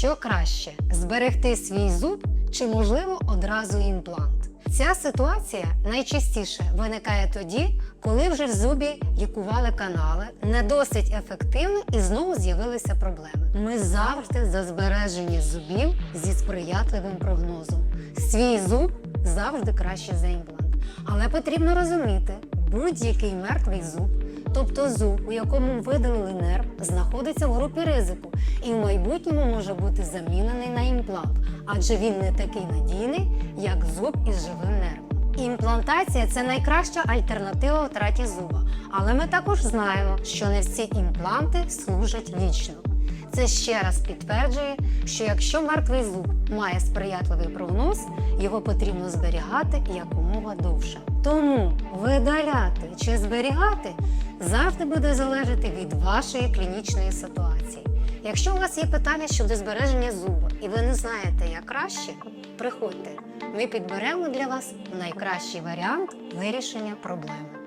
Що краще зберегти свій зуб чи, можливо, одразу імплант? Ця ситуація найчастіше виникає тоді, коли вже в зубі лікували канали, не досить ефективно і знову з'явилися проблеми. Ми завжди за збереження зубів зі сприятливим прогнозом. Свій зуб завжди краще за імплант. Але потрібно розуміти, будь-який мертвий зуб, тобто зуб, у якому видалили нерв, знаходиться в групі ризику і в майбутньому може бути замінений на імплант, адже він не такий надійний, як зуб із живим нервом. Імплантація це найкраща альтернатива втраті зуба, але ми також знаємо, що не всі імпланти служать вічно. Це ще раз підтверджує, що якщо мертвий зуб має сприятливий прогноз, його потрібно зберігати якомога довше. Тому видаляти чи зберігати завжди буде залежати від вашої клінічної ситуації. Якщо у вас є питання щодо збереження зуба і ви не знаєте, як краще, приходьте. Ми підберемо для вас найкращий варіант вирішення проблеми.